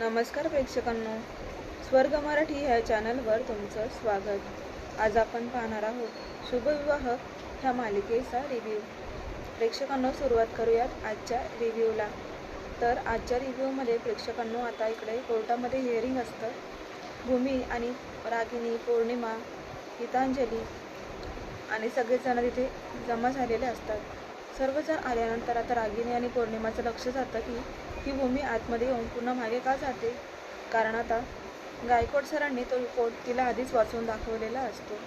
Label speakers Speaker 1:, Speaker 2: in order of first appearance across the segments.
Speaker 1: नमस्कार प्रेक्षकांनो. स्वर्ग मराठी ह्या चॅनलवर तुमचं स्वागत. आज आपण पाहणार आहोत शुभविवाह ह्या मालिकेचा रिव्ह्यू प्रेक्षकांनो सुरुवात करूयात आजच्या रिव्ह्यूला तर आजच्या रिव्ह्यूमध्ये प्रेक्षकांनो आता इकडे कोर्टामध्ये हिअरिंग असतं. भूमी आणि रागिनी पौर्णिमा गीतांजली आणि सगळेजण तिथे जमा झालेले असतात. सर्वजण आल्यानंतर आता रागिनी आणि पौर्णिमाचं लक्ष जातं की ही भूमी आतमध्ये येऊन पुन्हा मागे का जाते? कारण आता गायकवाड सरांनी तो रिपोर्ट तिला आधीच वाचून दाखवलेला असतो.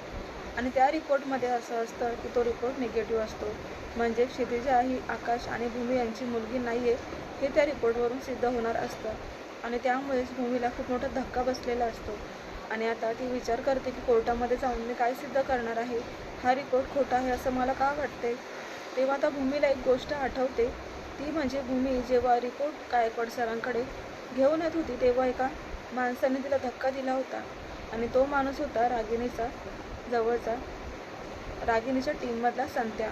Speaker 1: आणि त्या रिपोर्टमध्ये असं असतं की तो रिपोर्ट निगेटिव्ह असतो. म्हणजे क्षितिजा ही आकाश आणि भूमी यांची मुलगी नाही आहे हे त्या रिपोर्टवरून सिद्ध होणार असतं. आणि त्यामुळेच भूमीला खूप मोठा धक्का बसलेला असतो. आणि आता ती विचार करते की कोर्टामध्ये जाऊन मी काय सिद्ध करणार आहे? हा रिपोर्ट खोटा आहे असं मला का वाटते तेव्हा आता भूमीला एक गोष्ट आठवते. ती म्हणजे भूमी जेव्हा रिपोर्ट गायकवाड सरांकडे घेऊन येत होती तेव्हा एका माणसाने तिला धक्का दिला होता आणि तो माणूस होता रागिणीचा जवळचा रागिणीच्या टीममधला संत्या.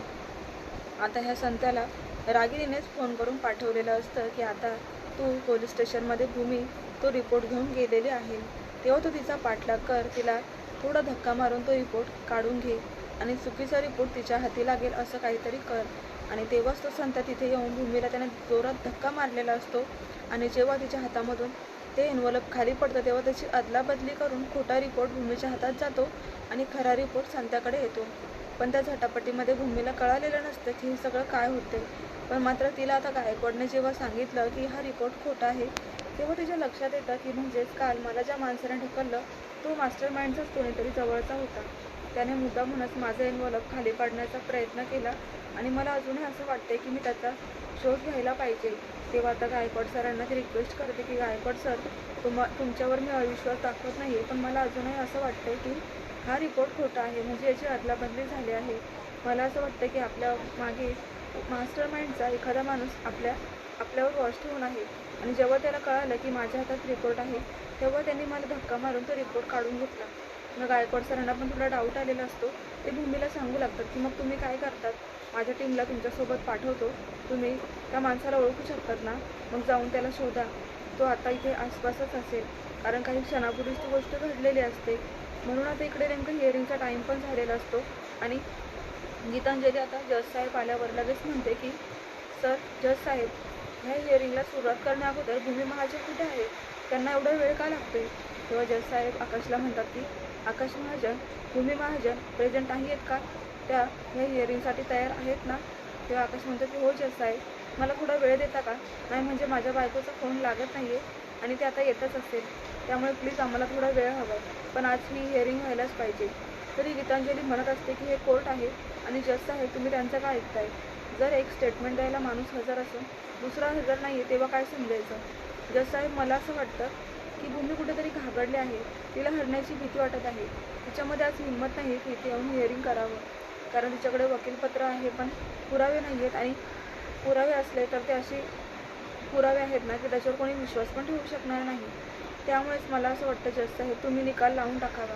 Speaker 1: आता ह्या संत्याला रागिणीनेच फोन करून पाठवलेलं असतं की आता तू पोलीस स्टेशनमध्ये भूमी तो रिपोर्ट घेऊन गेलेली आहे. तेव्हा तो तिचा पाठलाग कर तिला थोडा धक्का मारून तो रिपोर्ट काढून घे आणि चुकीचा रिपोर्ट तिच्या हाती लागेल असं काहीतरी कर. आणि तेव्हाच तो संत तिथे येऊन भूमीला त्याने जोरात धक्का मारलेला असतो. आणि जेव्हा तिच्या हातामधून ते एन्व्हलप खाली पडतं तेव्हा त्याची अदलाबदली करून खोटा रिपोर्ट भूमीच्या हातात जातो आणि खरा रिपोर्ट संत्याकडे येतो. पण त्या झटापटीमध्ये भूमीला कळालेलं नसतं की हे सगळं काय होते पण मात्र तिला आता गायकवाडने जेव्हा सांगितलं की हा रिपोर्ट खोटा आहे तेव्हा तिच्या लक्षात येतं की म्हणजेच काल मला ज्या माणसाने ढकललं तो मास्टर माइंडचाच कोणीतरी जवळचा होता. त्याने मुद्दा म्हणत माझा एनवलप खाली पाडण्याचा प्रयत्न केला. आणि मला अजूनही असं वाटते की मी त्याचा शोध घ्यायला पाहिजे. तेव्हा आता गायकवाड सरांना ती रिक्वेस्ट करते की गायकवाड सर तुम तुमच्यावर मी अविश्वास दाखवत नाही पण मला अजूनही असं वाटतं की हा रिपोर्ट खोटा आहे. म्हणजे याची अदलाबदली झाली आहे. मला असं वाटतं की आपल्या मागे मास्टर माइंडचा एखादा माणूस आपल्या आपल्यावर वॉश ठेवून आहे. आणि जेव्हा त्याला कळालं की माझ्या हातात रिपोर्ट आहे तेव्हा त्यांनी मला धक्का मारून तो रिपोर्ट काढून घेतला. मग गायकवाड सरांना पण थोडा डाऊट आलेला असतो. ते भूमीला सांगू लागतात की मग तुम्ही काय करतात? माझ्या टीमला तुमच्यासोबत पाठवतो. तुम्ही त्या माणसाला ओळखू शकतात ना? मग जाऊन त्याला शोधा. तो आता इथे आसपासच असेल. कारण काही क्षणापूर्वीच ती गोष्ट घडलेली असते. म्हणून आता इकडे नेमकं हिअरिंगचा टाईम पण झालेला असतो. आणि गीतांजली आता जज साहेब आल्यावर लगेच म्हणते की सर जज साहेब ह्या हिअरिंगला सुरुवात करण्या अगोदर भूमी महाजन कुठे आहे? त्यांना एवढा वेळ का लागतोय? तेव्हा जज साहेब आकाशला म्हणतात की आकाश महाजन भूमी महाजन प्रेझेंट आहेत का? त्या ह्या हिअरिंगसाठी तयार आहेत ना? तेव्हा आकाश म्हणतो की हो जस आहे. मला थोडा वेळ देता का? नाही म्हणजे माझ्या बायकोचा फोन लागत नाही आहे आणि ते आता येतच असेल. त्यामुळे प्लीज आम्हाला थोडा वेळ हवा. आहे पण आज ही हिअरिंग व्हायलाच पाहिजे. तरी गीतांजली म्हणत असते की हे कोर्ट आहे आणि जज आहे तुम्ही त्यांचं काय ऐकताय? जर एक स्टेटमेंट द्यायला माणूस हजर असेल दुसरा हजर नाही आहे तेव्हा काय समजायचं? जसं साहेब मला असं वाटतं की भूमी कुठेतरी घाबरली आहे. तिला हरण्याची भीती वाटत आहे. तिच्यामध्ये आज हिंमत नाही की इथे येऊन हिअरिंग करावं. कारण तिच्याकडे वकीलपत्र आहे पण पुरावे नाही आहेत आणि पुरावे असले तर ते असे पुरावे आहेत ना की त्याच्यावर कोणी विश्वास पण ठेवू शकणार नाही. त्यामुळेच मला असं वाटतं जास्त हे तुम्ही निकाल लावून टाकावा.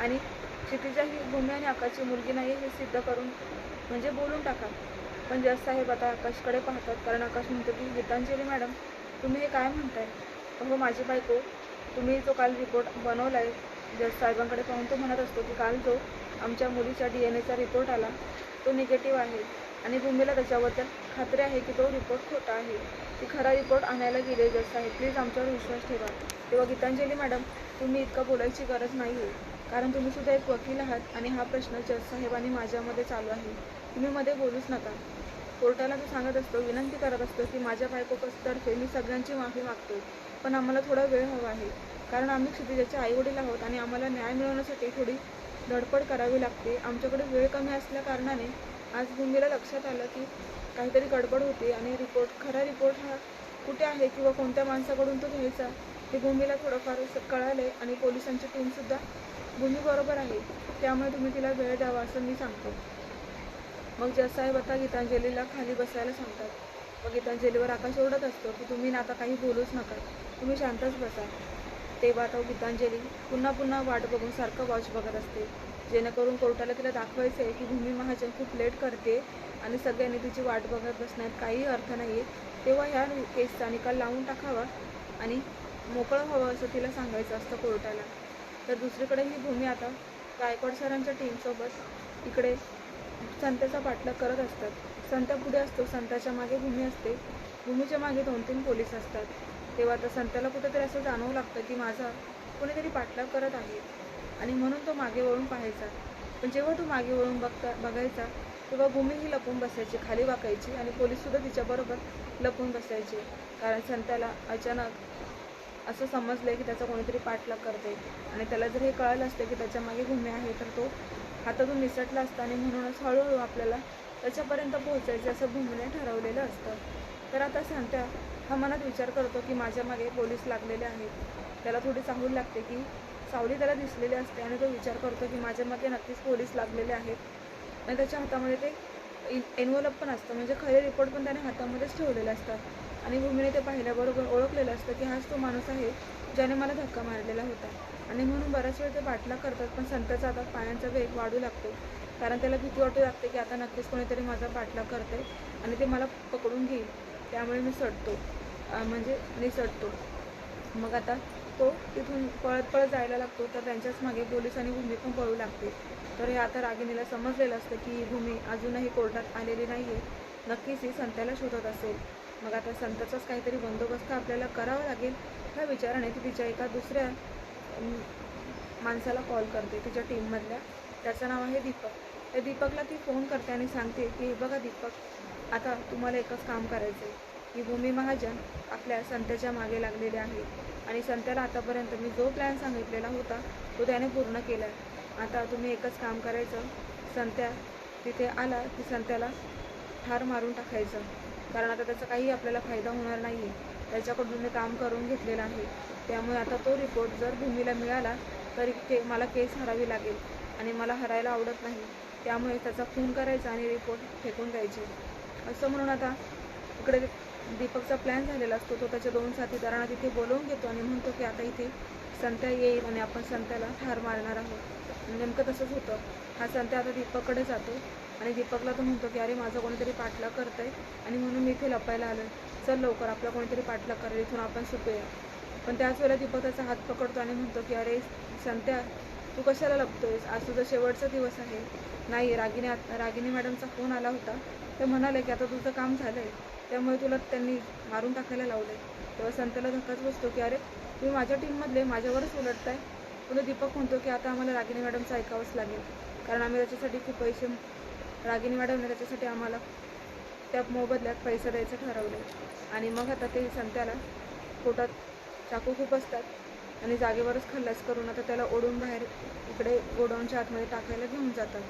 Speaker 1: आणि क्षितिजा ही भूमी आणि आकाशची मुलगी नाही हे सिद्ध करून म्हणजे बोलून टाका. पण जज साहेब आता आकाशकडे पाहतात कारण आकाश म्हणतो की गीतांजली मॅडम तुम्ही हे काय म्हणताय? हो माझी बायको तुम्ही जो काल रिपोर्ट बनवला आहे जज साहेबांकडे पाहून तो म्हणत असतो की काल जो आमच्या मुलीच्या डी एन एचा रिपोर्ट आला तो निगेटिव्ह आहे. आणि भूमीला त्याच्याबद्दल खात्री आहे की तो रिपोर्ट खोटा आहे. ती खरा रिपोर्ट आणायला गेले जस आहे. प्लीज आमच्यावर विश्वास ठेवा. तेव्हा गीतांजली मॅडम तुम्ही इतका बोलायची गरज नाही आहे कारण तुम्हीसुद्धा एक वकील आहात आणि हा प्रश्न जज साहेब आणि माझ्यामध्ये चालू आहे. तुम्ही मध्ये बोलूच नका. कोर्टाला तो सांगत असतो विनंती करत असतो की माझ्या बायकोतर्फे मी सगळ्यांची माफी मागतो पण आम्हाला थोडा वेळ हवा आहे. कारण आम्ही क्षितिजाचे आईवडील आहोत आणि आम्हाला न्याय मिळवण्यासाठी थोडी धडपड करावी लागते. आमच्याकडे वेळ कमी असल्या कारणाने आज भूमीला लक्षात आलं की काहीतरी गडबड होती आणि रिपोर्ट खरा रिपोर्ट हा कुठे आहे किंवा कोणत्या माणसाकडून तो घ्यायचा हे भूमीला थोडंफार कळालं आणि पोलिसांची टीमसुद्धा भूमीबरोबर आहे. त्यामुळे तुम्ही तिला वेळ द्यावा असं मी सांगतो. मग जसाहेब आता गीतांजलीला खाली बसायला सांगतात. मग गीतांजलीवर आकाश ओढत असतो की तुम्ही ना आता काही बोलूच नका. तुम्ही शांतच बसा. तेव्हा आता गीतांजली पुन्हा पुन्हा वाट बघून सारखं वॉच बघत असते. जेणेकरून कोर्टाला तिला दाखवायचं आहे की भूमी महाजन खूप लेट करते आणि सगळ्यांनी तिची वाट बघत बसण्यात काही अर्थ नाही आहे तेव्हा ह्या केसचा निकाल लावून टाकावा आणि मोकळं व्हावं असं तिला सांगायचं असतं कोर्टाला. तर दुसरीकडे ही भूमी आता गायकवाड सरांच्या टीमसोबत इकडे संताचा पाठलाग करत असतात. संत पुढे असतो संताच्या मागे भूमी असते. भूमीच्या मागे दोन तीन पोलीस असतात. तेव्हा आता संताला कुठेतरी असं जाणवं लागतं की माझा कोणीतरी पाठलाग करत आहे. आणि म्हणून तो मागे वळून पाहायचा. पण जेव्हा तो मागे वळून बघता बघायचा तेव्हा भूमी ही लपून बसायची खाली वाकायची आणि पोलीससुद्धा तिच्याबरोबर लपून बसायचे. कारण संताला अचानक असं समजलंय की त्याचा कोणीतरी पाठलाग करते आणि त्याला जर हे कळालं असतं की त्याच्यामागे भूमी आहे तर तो हातातून निसटला असता आणि म्हणूनच हळूहळू आपल्याला त्याच्यापर्यंत पोहोचायचं असं भूमीने ठरवलेलं असतं. तर आता सांगत्या हा मनात विचार करतो की माझ्या मागे पोलीस लागलेले आहेत. त्याला थोडी चाहूल लागते की सावली त्याला दिसलेली असते आणि तो विचार करतो की माझ्या मागे नक्कीच पोलीस लागलेले आहेत. आणि त्याच्या हातामध्ये ते एनवलप पण असतं. म्हणजे खरे रिपोर्ट पण त्याने हातामध्येच ठेवलेले असतात. आणि भूमीने ते पाहिल्याबरोबर ओळखलेलं असतं की हाच तो माणूस आहे ज्याने मला धक्का मारलेला होता. आणि म्हणून बऱ्याच वेळ ते बाटला करतात पण संताचा आता पायांचा वेग वाढू लागतो. कारण त्याला भीती वाटू लागते की आता नक्कीच कोणीतरी माझा पाठलाग करते आणि ते मला पकडून घेईल. त्यामुळे मी सडतो. म्हणजे निसटतो मग आता तो तिथून पळत पळत जायला लागतो तर त्यांच्याच मागे पोलीस आणि भूमी पण पळू लागते. तर हे आता रागिणीला समजलेलं असतं की ही भूमी अजूनही कोर्टात आलेली नाही आहे नक्कीच ही संत्याला शोधत असेल. मग आता संताचाच काहीतरी बंदोबस्त आपल्याला करावा लागेल ह्या विचाराने ती तिच्या एका दुसऱ्या माणसाला कॉल करते तिच्या टीममधल्या त्याचं नाव आहे दीपक. त्या दीपकला ती फोन करते आणि सांगते की "हे बघा दीपक आता तुम्हाला एकच काम करायचं आहे की भूमी महाजन आपल्या संत्याच्या मागे लागलेले आहे. आणि संत्याला आतापर्यंत मी जो प्लॅन सांगितलेला होता तो त्याने पूर्ण केला आहे आता तुम्ही एकच काम करायचं. संत्या तिथे आला की संत्याला ठार मारून टाकायचं. कारण आता त्याचा काही आपल्याला फायदा होणार नाही आहे त्याच्याकडून मी काम करून घेतलेलं आहे. त्यामुळे आता तो रिपोर्ट जर भूमीला मिळाला तरी के मला केस हरावी लागेल आणि मला हरायला आवडत नाही. त्यामुळे त्याचा खून करायचा आणि रिपोर्ट फेकून द्यायचे. असं म्हणून आता इकडे दीपकचा प्लॅन झालेला असतो. तो त्याच्या दोन साथीदारांना तिथे बोलवून घेतो आणि म्हणतो की आता इथे संत्या येईल आणि आपण संत्याला ठार मारणार आहोत. नेमकं तसंच होतं. हा संत्या आता दीपककडे जातो आणि दीपकला तो म्हणतो की अरे माझा कोणीतरी पाठलाग करतंय आणि म्हणून मी इथे लपायला आलोय. चल लवकर आपला कोणीतरी पाठलाग करेल इथून आपण सुटूया. पण त्याच वेळेला दीपक त्याचा हात पकडतो आणि म्हणतो की अरे संत्या तू कशाला लपतोयस? आज तुझा शेवटचा दिवस आहे. नाही रागिनी आत- रागिनी मॅडमचा फोन आला होता. ते म्हणाले की आता तुझं काम झालंय. त्यामुळे तुला त्यांनी मारून टाकायला लावलंय. तेव्हा संत्याला धक्काच बसतो की अरे तुम्ही माझ्या टीममधले माझ्यावरच उलटताय पुन्हा दीपक म्हणतो की आता आम्हाला रागिनी मॅडमचं ऐकावंच लागेल. कारण आम्ही त्याच्यासाठी खूप पैसे रागिनी मॅडमने त्याच्यासाठी आम्हाला त्या मोबदल्यात पैसे द्यायचं ठरवले आणि मग आता ते संत्याला पोटात चाकू खूप असतात आणि जागेवरच खल्लास करून आता त्याला ओढून बाहेर इकडे गोडाऊनच्या आतमध्ये टाकायला घेऊन जातात.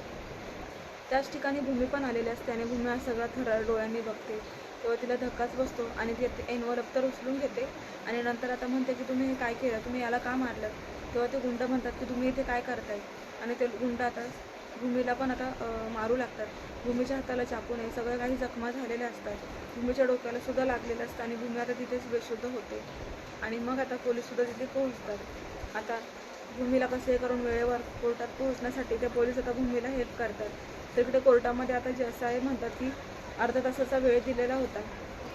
Speaker 1: त्याच ठिकाणी भूमी पण आलेली असते आणि भूमी हा सगळा थरार डोळ्यांनी बघते. तेव्हा तिला धक्काच बसतो आणि ती एनवलप तर उचलून घेते आणि नंतर आता म्हणते की तुम्ही हे काय केलं? तुम्ही याला का मारलं? तेव्हा ते गुंड म्हणतात की तुम्ही इथे काय करताय? आणि ते गुंड आता भूमीला पण आता मारू लागतात. भूमीच्या हाताला चाकून आहे सगळ्या काही जखमा झालेल्या असतात. भूमीच्या डोक्याला सुद्धा लागलेलं असतं आणि भूमी आता तिथेच बेशुद्ध होते. आणि मग आता पोलीससुद्धा तिथे पोहोचतात. आता भूमीला कसं हे करून वेळेवर कोर्टात पोहोचण्यासाठी ते पोलीस आता भूमीला हेल्प करतात. तिकडे कोर्टामध्ये आता जज साहेब म्हणतात की अर्धा तासाचा वेळ दिलेला होता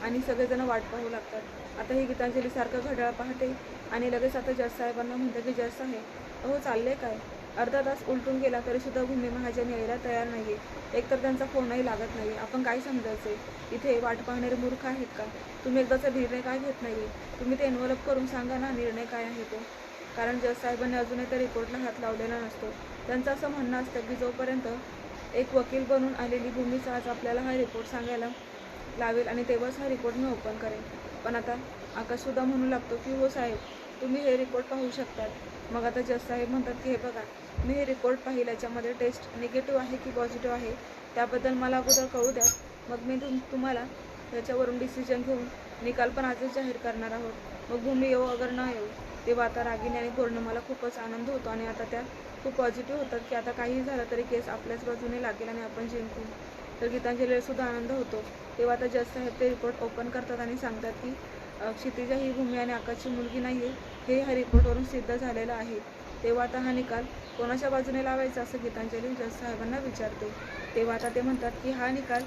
Speaker 1: आणि सगळेजण वाट पाहू लागतात. आता ही गीतांजलीसारखं घड्याळ पाहते आणि लगेच आता जज साहेबांना म्हणतं की जज साहेब चाललं चालले काय? अर्धा तास उलटून गेला तरीसुद्धा भूमी महाजन यायला तयार नाही एकतर त्यांचा फोनही लागत नाही. आपण काय समजायचे? इथे वाट पाहणारे मूर्ख आहेत का? तुम्ही एकदाचा निर्णय काय घेत नाही? तुम्ही ते एन्व्हलप करून सांगा ना निर्णय काय आहे तो. कारण जज साहेबांनी अजूनही त्या रिपोर्टला हात लावलेला नसतो. त्यांचं असं म्हणणं असतं की जोपर्यंत एक वकील बनून आलेली भूमीचा आज आपल्याला हा रिपोर्ट सांगायला लावेल आणि तेव्हाच हा रिपोर्ट मी ओपन करेन. पण आता आकाशसुद्धा म्हणू लागतो की हो साहेब तुम्ही हे रिपोर्ट पाहू शकतात. मग आता जज साहेब म्हणतात की हे बघा मी हे रिपोर्ट पाहिला याच्यामध्ये टेस्ट निगेटिव्ह आहे की पॉझिटिव्ह आहे त्याबद्दल मला अगोदर कळू द्या. मग मी तुम तुम्हाला त्याच्यावरून डिसिजन घेऊन निकाल पण आजच जाहीर करणार आहोत. मग भूमी येऊ अगर न येऊ तेव्हा आता रागिनी आणि पौर्णिमाला खूपच आनंद होतो आणि आता त्या खूप पॉझिटिव्ह होतात की आता काहीही झालं तरी केस आपल्याच बाजूने लागेल आणि आपण जिंकू. तर गीतांजलीला सुद्धा आनंद होतो. तेव्हा आता जज साहेब ते रिपोर्ट ओपन करतात आणि सांगतात की क्षितिजा ही भूमी आणि आकाशची मुलगी नाही आहे हे ह्या रिपोर्टवरून सिद्ध झालेलं आहे. तेव्हा आता हा निकाल कोणाच्या बाजूने लावायचा असं गीतांजली जज साहेबांना विचारते तेव्हा आता ते म्हणतात की हा निकाल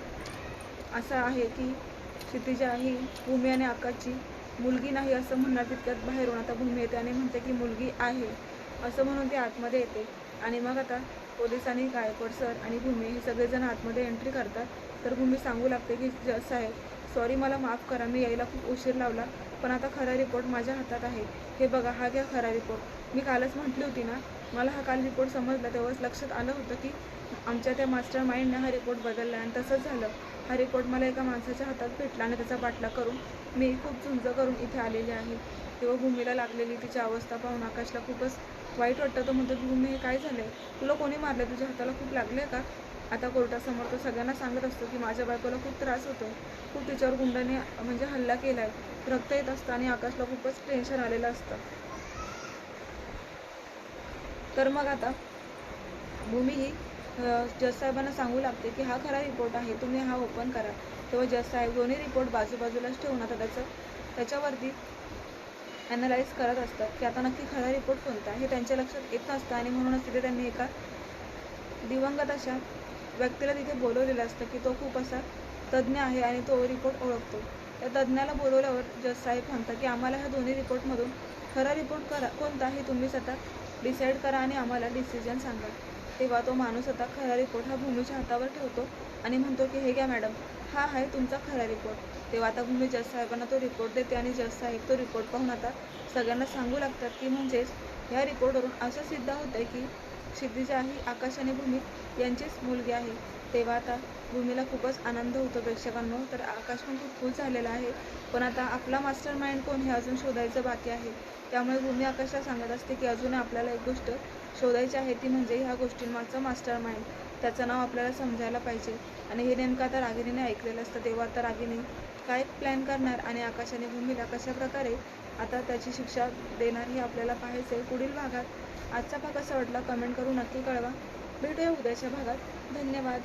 Speaker 1: असा आहे की क्षितिजा ही भूमी आणि आकाशची मुलगी नाही असं म्हणणार तितक्यात बाहेरून. आता भूमी येते आणि म्हणते की मुलगी आहे असं म्हणून ती आतमध्ये येते. आणि मग आता पोलिसांनी गायकवाड सर आणि भूमी हे सगळेजण आतमध्ये एंट्री करतात. तर भूमी सांगू लागते की जस साहेब सॉरी मला माफ करा मी यायला खूप उशीर लावला पण आता खरा रिपोर्ट माझ्या हातात आहे. हे बघा हा घ्या खरा रिपोर्ट मी कालच म्हटली होती ना मला हा काल रिपोर्ट समजला तेव्हाच लक्षात आलं होतं की आमच्या त्या मास्टर माइंडने हा रिपोर्ट बदलला आणि तसंच झालं. हा रिपोर्ट मला एका माणसाच्या हातात भेटला आणि त्याचा पाठला करून मी खूप झुंज करून इथे आलेली आहे. तेव्हा भूमीला लागलेली तिची अवस्था पाहून आकाशला खूपच वाईट वाटतं. तो म्हणतो भूमी हे काय झालंय? तुला कोणी मारलं तुझ्या हाताला खूप लागले का? आता कोर्टासमोर तो सगळ्यांना सांगत असतो की माझ्या बायकोला खूप त्रास होतो. खूप तिच्यावर गुंडाने म्हणजे हल्ला केला आहे रक्त येत असतं आणि आकाशला खूपच टेन्शन आलेलं असतं. तर मग आता भूमी ही जज साहेबांना सांगू लागते की हा खरा रिपोर्ट आहे तुम्ही हा ओपन करा. तेव्हा जज साहेब दोन्ही रिपोर्ट बाजूबाजूलाच ठेवून आता त्याचं त्याच्यावरती ॲनालाइज करत असतात की आता नक्की खरा रिपोर्ट कोणता हे त्यांच्या लक्षात येत नसतं आणि म्हणूनच तिथे त्यांनी एका दिवंगत अशा व्यक्तीला तिथे बोलवलेलं असतं की तो खूप असा तज्ज्ञ आहे आणि तो रिपोर्ट ओळखतो. त्या तज्ज्ञाला बोलवल्यावर जज साहेब म्हणतात की आम्हाला ह्या दोन्ही रिपोर्टमधून खरा रिपोर्ट करा कोणता हे तुम्हीच आता डिसाईड करा आणि आम्हाला डिसिजन सांगा. तेव्हा तो माणूस आता खरा रिपोर्ट हा भूमीच्या हातावर ठेवतो आणि म्हणतो की हे घ्या मॅडम हा आहे तुमचा खरा रिपोर्ट तेव्हा आता भूमी जज साहेबांना तो रिपोर्ट देते आणि जज साहेब तो रिपोर्ट पाहून आता सगळ्यांना सांगू लागतात की म्हणजेच ह्या रिपोर्टवरून असं सिद्ध होतं की क्षितिजा ही आकाश आणि भूमी यांचीच मुलगी आहे. तेव्हा आता भूमीला खूपच आनंद होतो प्रेक्षकांनो. तर आकाश पण खूप खुश झालेला आहे. पण आता आपला मास्टर माइंड कोण हे अजून शोधायचं बाकी आहे. त्यामुळे भूमी आकाशला सांगत असते की अजून आपल्याला एक गोष्ट शोधायची आहे. ती म्हणजे ह्या गोष्टींमागचं मास्टर माइंड त्याचं नाव आपल्याला समजायला पाहिजे. आणि हे नेमकं आता रागिणीने ऐकलेलं असतं. तेव्हा आता रागिणी काय प्लॅन करणार आणि आकाश आणि भूमीला कशा प्रकारे आता त्याची शिक्षा देणार हे आपल्याला पाहायचं आहे. पुढील भागात आजचा भाग कसा वाटला कमेंट करून नक्की कळवा. भेटूया उद्याच्या भागात. धन्यवाद.